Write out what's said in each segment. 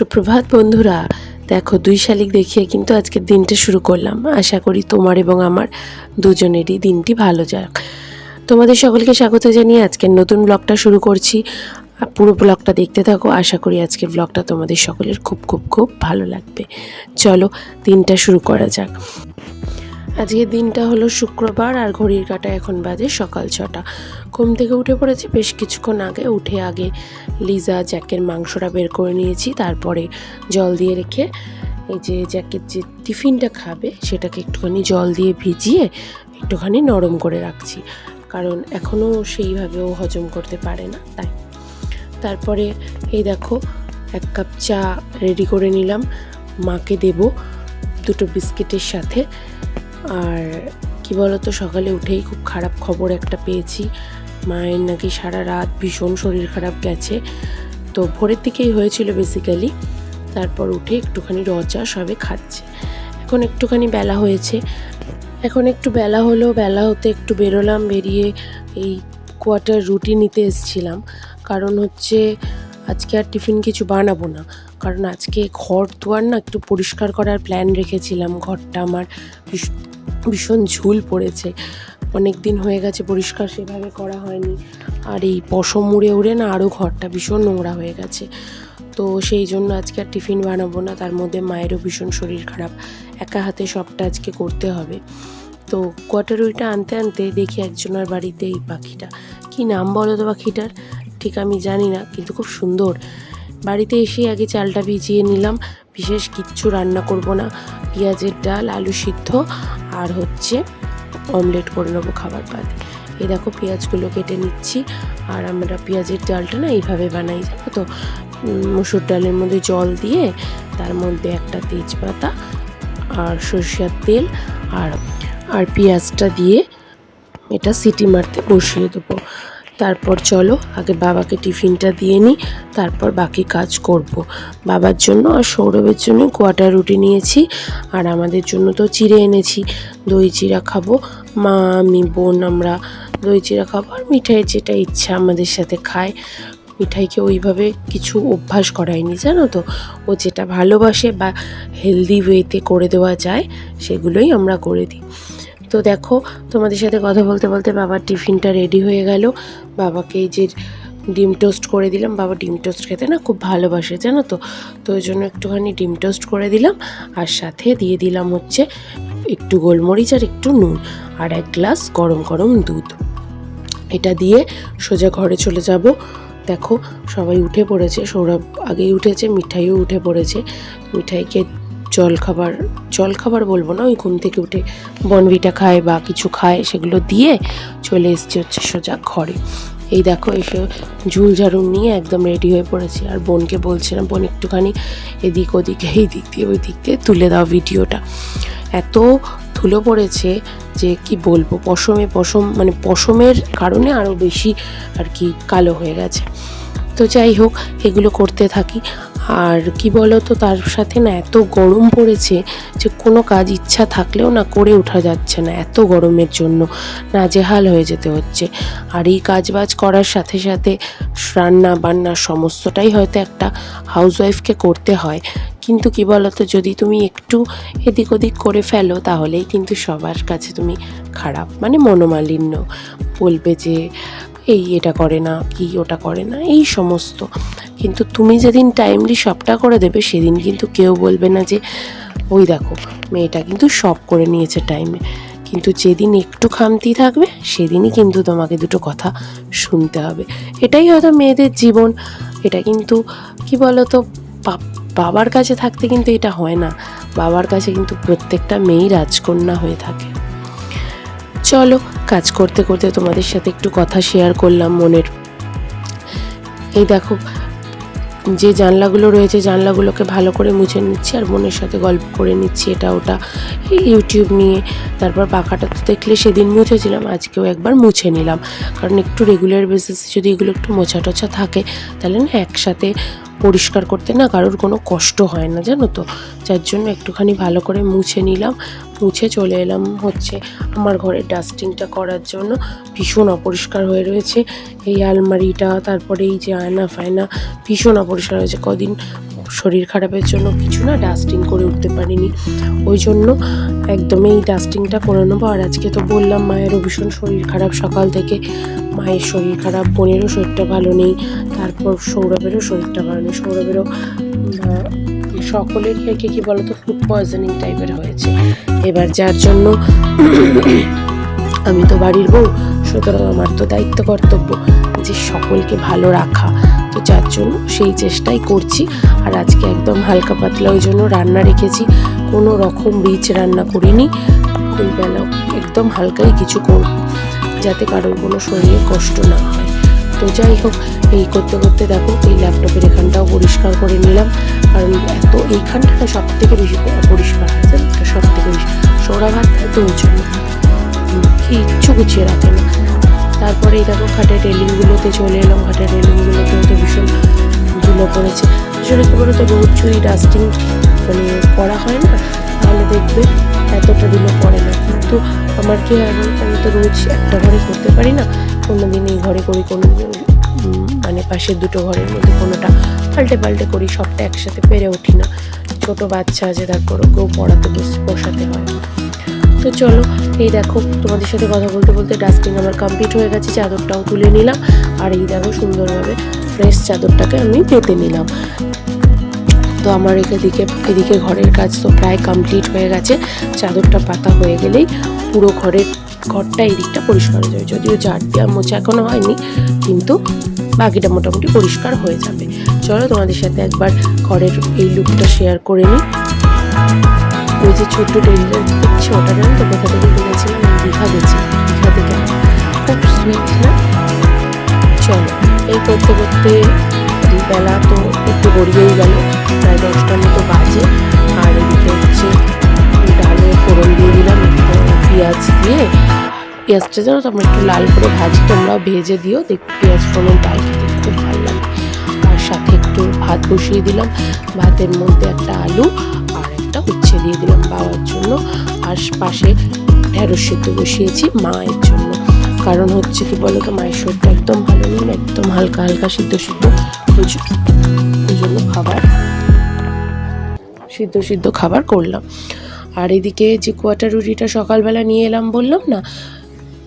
সুপ্রভাত বন্ধুরা। দেখো, দুই শালিক দেখিয়ে কিন্তু আজকের দিনটা শুরু করলাম। আশা করি তোমার এবং আমার দুজনেরই দিনটি ভালো যাক তোমাদের সকলকে স্বাগত জানিয়ে আজকের নতুন ব্লগটা শুরু করছি। পুরো ব্লগটা দেখতে থাকো। আশা করি আজকের ব্লগটা তোমাদের সকলের খুব খুব খুব ভালো লাগবে। চলো, দিনটা শুরু করা যাক। আজকের দিনটা হলো শুক্রবার আর ঘড়ির কাটা এখন বাজে সকাল ছটা। ঘুম থেকে উঠে পড়েছি বেশ কিছুক্ষণ আগে, উঠে আগে লিজা জ্যাকের মাংসটা বের করে নিয়েছি, তারপরে জল দিয়ে রেখে এই যে জ্যাকের যে টিফিনটা খাবে সেটাকে একটুখানি জল দিয়ে ভিজিয়ে একটুখানি নরম করে রাখছি। কারণ এখনও সেইভাবে ও হজম করতে পারে না, তাই। তারপরে এই দেখো, এক কাপ চা রেডি করে নিলাম। মাকে দেব দুটো বিস্কিটের সাথে। আর কি বলতো, সকালে উঠেই খুব খারাপ খবর একটা পেয়েছি। মায়ের নাকি সারা রাত ভীষণ শরীর খারাপ গেছে। তো ভোরের দিকেই হয়েছিল বেসিক্যালি তারপর উঠে একটুখানি রচা সবে খাচ্ছে। এখন একটুখানি বেলা হয়েছে। এখন একটু বেলা হলো, বেলা হতে একটু বেরোলাম, বেরিয়ে এই কোয়ার্টার রুটি নিতে এসেছিলাম। কারণ হচ্ছে আজকে আর টিফিন কিছু বানাবো না। কারণ আজকে ঘর দুয়ার না একটু পরিষ্কার করার প্ল্যান রেখেছিলাম। ঘরটা আমার ভীষণ ঝুল পড়েছে। অনেক দিন হয়ে গেছে, পরিষ্কার সেভাবে করা হয়নি। আর এই পশম উড়ে উড়ে না আরও ঘরটা ভীষণ নোংরা হয়ে গেছে। তো সেই জন্য আজকে আর টিফিন বানাবো না, তার মধ্যে মায়েরও ভীষণ শরীর খারাপ। একা হাতে সবটা আজকে করতে হবে। তো কোয়ার্টার উইটা আনতে আনতে দেখি একজনের বাড়িতে এই পাখিটা। কি নাম বলো তো পাখিটার? ঠিক আমি জানি না, কিন্তু খুব সুন্দর। বাড়িতে এসে আগে চালটা ভিজিয়ে নিলাম। বিশেষ কিচ্ছু রান্না করব না। পেঁয়াজের ডাল, আলু সিদ্ধ আর হচ্ছে অমলেট করে নেব খাবার বাদে। এই দেখো পেঁয়াজগুলো কেটে নিচ্ছি। আর আমরা পেঁয়াজের ডালটা না এইভাবে বানাই, জানো তো? মসুর ডালের মধ্যে জল দিয়ে তার মধ্যে একটা তেজপাতা আর সরষের তেল আর আর পেঁয়াজটা দিয়ে এটা সিটি মারতে বসিয়ে দেবো। তারপর চলো, আগে বাবাকে টিফিনটা দিয়ে নিই তারপর বাকি কাজ করব। বাবার জন্য আর সৌরভের জন্য কোয়াটার রুটি নিয়েছি, আর আমাদের জন্য তো চিড়ে এনেছি। দই চিড়া খাব, মা, আমি, বোন, আমরা দই চিড়া খাব আর মিঠাইয়ের যেটা ইচ্ছা আমাদের সাথে খায়। মিঠাইকে ওইভাবে কিছু অভ্যাস করায়নি, জানো তো? ও যেটা ভালোবাসে বা হেলদি ওয়েতে করে দেওয়া যায়, সেগুলোই আমরা করে দিই। তো দেখো, তোমাদের সাথে কথা বলতে বলতে বাবার টিফিনটা রেডি হয়ে গেল। বাবাকে এই যে ডিম টোস্ট করে দিলাম। বাবা ডিম টোস্ট খেতে না খুব ভালোবাসে, জানো তো? তো ওই জন্য একটুখানি ডিম টোস্ট করে দিলাম। আর সাথে দিয়ে দিলাম হচ্ছে একটু গোলমরিচ আর একটু নুন আর এক গ্লাস গরম গরম দুধ। এটা দিয়ে সোজা ঘরে চলে যাব। দেখো, সবাই উঠে পড়েছে, সৌরভ আগেই উঠেছে, মিঠাইও উঠে পড়েছে। মিঠাইকে জল খাবার জল খাবার বলব না, ওই ঘুম থেকে উঠে বনভিটা খায় বা কিছু খায়, সেগুলো দিয়ে চলে এসছে হচ্ছে সোজা ঘরে। এই দেখো এসে ঝুল ঝাড়ুন নিয়ে একদম রেডি হয়ে পড়েছি। আর বোনকে বলছিলাম, বোন, একটুখানি এদিক ওদিকে, এই দিক দিয়ে, ওই দিক দিয়ে তুলে দাও ভিডিওটা। এত ধুলো পড়েছে যে কি বলব, পশমে পশম মানে পশমের কারণে আরও বেশি আর কি কালো হয়ে গেছে। তো যাই হোক, এগুলো করতে থাকি। আর কি বলো তো তার সাথে না এত গরম পড়েছে যে কোনো কাজ ইচ্ছা থাকলেও না করে ওঠা যাচ্ছে না এত গরমের জন্য। না নাজেহাল হয়ে যেতে হচ্ছে। আর এই কাজ বাজ করার সাথে সাথে রান্না বান্না সমস্তটাই হয়তো একটা হাউসওয়াইফকে করতে হয়। কিন্তু কি বলতো, যদি তুমি একটু এদিক ওদিক করে ফেলো, তাহলেই কিন্তু সবার কাছে তুমি খারাপ মানে মনোমালিন্য। বলবে যে এই এটা করে না, কি ওটা করে না, এই সমস্ত। কিন্তু তুমি যেদিন টাইমলি সবটা করে দেবে, সেদিন কিন্তু কেউ বলবে না যে, ওই দেখো, মেয়েটা কিন্তু সব করে নিয়েছে টাইমে কিন্তু যেদিন একটু খামতি থাকবে, সেদিনই কিন্তু তোমাকে দুটো কথা শুনতে হবে। এটাই হয়তো মেয়েদের জীবন। এটা কিন্তু, কি বলতো বাবার কাছে থাকতে কিন্তু এটা হয় না। বাবার কাছে কিন্তু প্রত্যেকটা মেয়েই রাজকন্যা হয়ে থাকে। চলো কাজ করতে করতে তোমাদের সাথে একটু কথা শেয়ার করলাম মনের। এই দেখো, যে জানলাগুলো রয়েছে, জানলাগুলোকে ভালো করে মুছে নিচ্ছি আর বোনের সাথে গল্প করে নিচ্ছি এটা ওটা। ইউটিউব নিয়ে, তারপর পাখাটা তো দেখলে সেদিন মুছেছিলাম, আজকেও একবার মুছে নিলাম। কারণ একটু রেগুলার বেসিসে যদি এগুলো একটু মোছা টোছা থাকে, তাহলে না একসাথে পরিষ্কার করতে না কারোর কোনো কষ্ট হয় না, জানো তো? যার জন্য একটুখানি ভালো করে মুছে নিলাম। মুছে চলে এলাম হচ্ছে আমার ঘরের ডাস্টিংটা করার জন্য। ভীষণ অপরিষ্কার হয়ে রয়েছে। এই আলমারিটা, তারপরে এই যে আয়না ফায়না, ভীষণ অপরিষ্কার হয়েছে। কদিন শরীর খারাপের জন্য কিছু না ডাস্টিং করে উঠতে পারিনি। ওই জন্য একদমই ডাস্টিংটা করে নেব। আর আজকে তো বললাম মায়েরও ভীষণ শরীর খারাপ। সকাল থেকে মায়ের শরীর খারাপ বোনেরও শরীরটা ভালো নেই তারপর সৌরভেরও শরীরটা ভালো নেই। সৌরভেরও আহ, সকলেরই আর কি কী বলতো ফুড পয়জনিং টাইপের হয়েছে। এবার যার জন্য আমি তো বাড়ির বউ সুতরাং আমার তো দায়িত্ব কর্তব্য যে সকলকে ভালো রাখা। তো যার জন্য সেই চেষ্টাই করছি। আর আজকে একদম হালকা পাতলা, ওই জন্য রান্না রেখেছি। কোনো রকম রিচ রান্না করিনি। ওই বেলা একদম হালকাই কিছু করব, যাতে কারোর কোনো শরীরে কষ্ট না হয়। তো যাই হোক, এই করতে করতে দেখো, এই ল্যাপটপের এখানটাও পরিষ্কার করে নিলাম। কারণ এত এইখানটা সব থেকে বেশি পরিষ্কার তো সব থেকে বেশি। সৌরা ভাত ওই জন্য কিচ্ছু গুছিয়ে রাখে না। তারপরে এই দেখো খাটের রেলিংগুলোতে চলে এলাম খাটের রেলিংগুলোতেও তো ভীষণ ধুলো পড়েছে। আসলে কি বলতো রোজ যদি ডাস্টিং মানে করা হয় না, তাহলে দেখবে এতটা ধুলো পড়ে না। কিন্তু আমার কি হয়, আমি তো রোজ একটা ঘরে করতে পারি না কোনো দিন এই ঘরে করি কোনো মানে পাশের দুটো ঘরের মধ্যে কোনোটা পাল্টে পাল্টে করি, সবটা একসাথে পেরে উঠি না। ছোট বাচ্চা আছে, তারপর ওকেও পড়াতে বস- বসাতে হয়। তো চলো এই দেখো, তোমাদের সাথে কথা বলতে বলতে ডাস্টিং আমার কমপ্লিট হয়ে গেছে, চাদরটাও তুলে নিলাম। আর এই দেখো সুন্দরভাবে ফ্রেশ চাদরটাকে আমি পেতে নিলাম। তো আমার এদিকে এদিকে ঘরের কাজ তো প্রায় কমপ্লিট হয়ে গেছে। চাদরটা পাতা হয়ে গেলেই পুরো ঘরের, ঘরটা এই দিকটা পরিষ্কার হয়ে যাবে। যদিও ঝাড় দেওয়া মোছা এখনও হয়নি, কিন্তু বাকিটা মোটামুটি পরিষ্কার হয়ে যাবে। চলো তোমাদের সাথে একবার ঘরের এই লুকটা শেয়ার করে নিই। ওই যে ছোট্ট টেবিলের দেখছি ওটা তো কোথা থেকে কিনেছিলাম? আমি দীঘা গেছি দীঘা থেকে। খুব সুইট না? চলো, এই করতে করতে বেলা তো একটু গড়িয়েই গেল, প্রায় দশটার মতো বাজে। আর এদিকে হচ্ছে ডালে ফোড়ন দিয়ে দিলাম পেঁয়াজ দিয়ে। পেঁয়াজটা যেন তোমরা একটু লাল করে ভাজি, তোমরাও ভেজে দিও দেখ পেঁয়াজ ফোড়ন ডাল খেতে খুব ভালো লাগে। আর সাথে একটু ভাত বসিয়ে দিলাম, ভাতের মধ্যে একটা আলু আর উচ্ছে দিয়ে দিলাম বাবার জন্য। আর পাশে ঢেঁড়স সিদ্ধ বসিয়েছি মায়ের জন্য। কারণ হচ্ছে কি বলো তো মায়ের শরীরটা একদম ভালো নেই, একদম হালকা হালকা সিদ্ধ সিদ্ধ। জ- জন্য খাবার, সিদ্ধ সিদ্ধ খাবার করলাম। আর এদিকে যে কোয়াটার রুটিটা সকালবেলা নিয়ে এলাম বললাম না,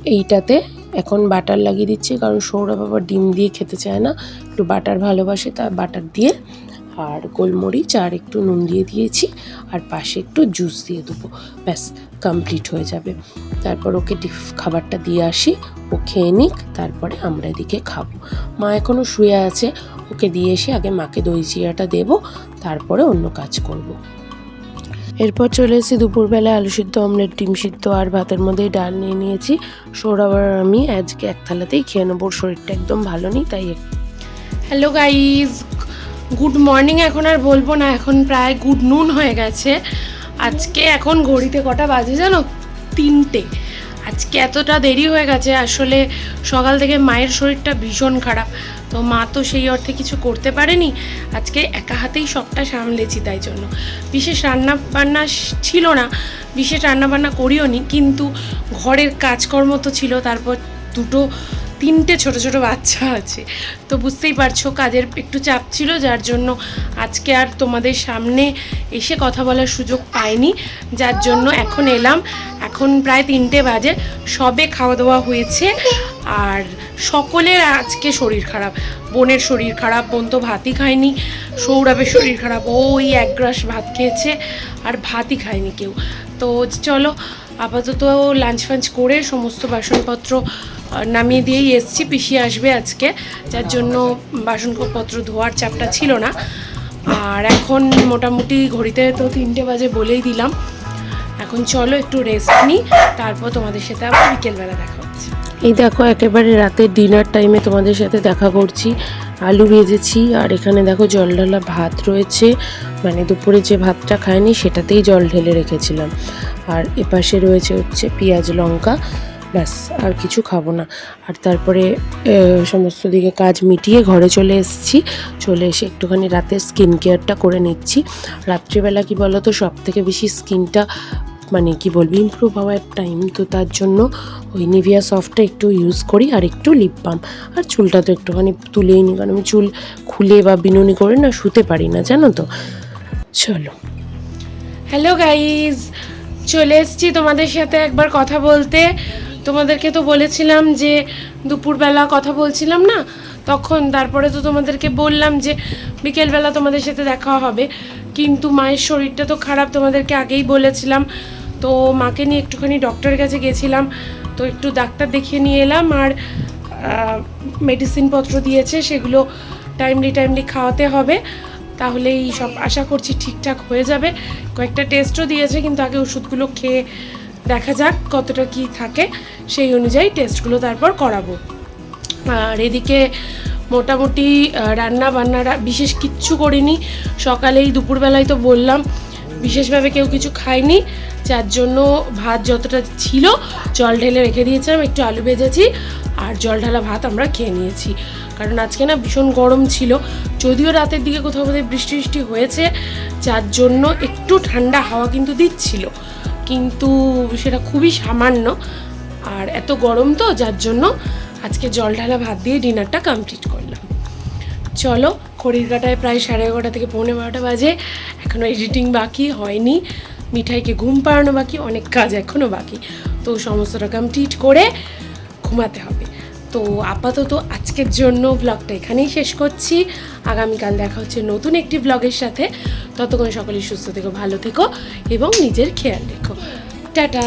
এইটাতে এখন বাটার লাগিয়ে দিচ্ছি। কারণ সৌরভ আবার ডিম দিয়ে খেতে চায় না। একটু বাটার ভালোবাসে, তা বাটার দিয়ে আর গোলমরিচ আর একটু নুন দিয়ে দিয়েছি আর পাশে একটু জুস দিয়ে দেবো। ব্যাস কমপ্লিট হয়ে যাবে। তারপর ওকে খাবারটা দিয়ে আসি, ও খেয়ে নিক, তারপরে আমরা এদিকে খাব। মা এখনও শুয়ে আছে, ওকে দিয়ে এসে আগে মাকে দই চিড়াটা দেবো, তারপরে অন্য কাজ করব। এরপর চলে এসেছি দুপুরবেলা আলু সিদ্ধ, অমলেট, ডিম সিদ্ধ আর ভাতের মধ্যে ডাল নিয়ে নিয়েছি। সৌরভ আমি আজকে এক থালাতেই খেয়ে নেব শরীরটা একদম ভালো নেই, তাই হ্যালো গাইজ গুড মর্নিং এখন আর বলব না, এখন প্রায় গুড নুন হয়ে গেছে। আজকে এখন ঘড়িতে কটা বাজে জানো? তিনটে। আজকে এতটা দেরি হয়ে গেছে, আসলে সকাল থেকে মায়ের শরীরটা ভীষণ খারাপ। তো মা তো সেই অর্থে কিছু করতে পারেনি। আজকে একা হাতেই সবটা সামলেছি তাই জন্য। বিশেষ রান্না বান্না ছিল না, বিশেষ রান্না বান্না করিও নি কিন্তু ঘরের কাজকর্ম তো ছিল, তারপর দুটো তিনটে ছোট ছোট বাচ্চা আছে। তো বুঝতেই পারছ কাজের একটু চাপ ছিল, যার জন্য আজকে আর তোমাদের সামনে এসে কথা বলার সুযোগ পাইনি। যার জন্য এখন এলাম। এখন প্রায় তিনটে বাজে। সবে খাওয়া দাওয়া হয়েছে। আর সকলের আজকে শরীর খারাপ। বোনের শরীর খারাপ, বোন তো ভাতই খায়নি। সৌরভের শরীর খারাপ। ওই এক গ্রাস ভাত খেয়েছে আর ভাতই খায়নি কেউ। তো চলো আপাতত লাঞ্চ ফাঞ্চ করে সমস্ত বাসনপত্র নামিয়ে দিয়েই এসছি, পিসি আসবে আজকে। যার জন্য বাসনপত্র ধোয়ার চাপটা ছিল না। আর এখন মোটামুটি ঘড়িতে তো তিনটে বাজে বলেই দিলাম। এখন চলো একটু রেস্ট নিই, তারপর তোমাদের সাথে আবার বিকেলবেলা দেখা হচ্ছে। এই দেখো, একেবারে রাতের ডিনার টাইমে তোমাদের সাথে দেখা করছি। আলু ভেজেছি, আর এখানে দেখো জল ঢালা ভাত রয়েছে। মানে দুপুরে যে ভাতটা খায়নি সেটাতেই জল ঢেলে রেখেছিলাম। আর এপাশে রয়েছে হচ্ছে পেঁয়াজ লঙ্কা। ব্যাস, আর কিছু খাব না। আর তারপরে সমস্ত দিকে কাজ মিটিয়ে ঘরে চলে এসেছি। চলে এসে একটুখানি রাতের স্কিন কেয়ারটা করে নিচ্ছি। রাত্রিবেলা কি বলো তো সব থেকে বেশি স্কিনটা মানে কি বলব ইমপ্রুভ হওয়ার টাইম তো তার জন্য ওই নিভিয়া সফটটা একটু ইউজ করি আর একটু লিপ বাম আর চুলটা তো একটুখানি তুলেই নিই কারণ আমি চুল খুলে বা বিনুনি করে না, শুতে পারি না, জানো তো। চলো। হ্যালো গাইজ চলে এসছি তোমাদের সাথে একবার কথা বলতে। তোমাদেরকে তো বলেছিলাম যে দুপুরবেলা কথা বলছিলাম না? তখন তারপরে তো তোমাদেরকে বললাম যে বিকেলবেলা তোমাদের সাথে দেখা হবে। কিন্তু মায়ের শরীরটা তো খারাপ, তোমাদেরকে আগেই বলেছিলাম। তো মাকে নিয়ে একটুখানি ডক্টরের কাছে গেছিলাম। তো একটু ডাক্তার দেখিয়ে নিয়ে এলাম আর মেডিসিনপত্র দিয়েছে, সেগুলো টাইমলি টাইমলি খাওয়াতে হবে। তাহলেই সব আশা করছি ঠিকঠাক হয়ে যাবে। কয়েকটা টেস্টও দিয়েছে, কিন্তু আগে ওষুধগুলো খেয়ে দেখা যাক কতটা কি থাকে। সেই অনুযায়ী টেস্টগুলো তারপর করাবো। আর এদিকে মোটামুটি রান্না বান্নারা বিশেষ কিচ্ছু করিনি। সকালেই দুপুরবেলায় তো বললাম, বিশেষভাবে কেউ কিছু খায়নি। যার জন্য ভাত যতটা ছিল, জল ঢেলে রেখে দিয়েছিলাম, একটু আলু ভেজেছি, আর জল ঢালা ভাত আমরা খেয়ে নিয়েছি। কারণ আজকে না ভীষণ গরম ছিল, যদিও রাতের দিকে কোথাও কোথাও বৃষ্টি বৃষ্টি হয়েছে, যার জন্য একটু ঠান্ডা হাওয়া কিন্তু দিচ্ছিল। কিন্তু সেটা খুবই সামান্য। আর এত গরম তো, যার জন্য আজকে জল ঢালা ভাত দিয়ে ডিনারটা কমপ্লিট করলাম। চলো খড়ির কাটায় প্রায় সাড়ে এগারোটা থেকে পৌনে বারোটা বাজে। এখনও এডিটিং বাকি হয়নি। মিঠাইকে ঘুম পাড়ানো বাকি, অনেক কাজ এখনও বাকি। তো সমস্তটা কমপ্লিট করে ঘুমাতে হবে। তো আপাতত আজকের জন্য ব্লগটা এখানেই শেষ করছি। আগামীকাল দেখা হচ্ছে নতুন একটি ব্লগের সাথে। ততক্ষণ সকলেই সুস্থ থেকো, ভালো থেকো এবং নিজের খেয়াল রেখো। টাটা!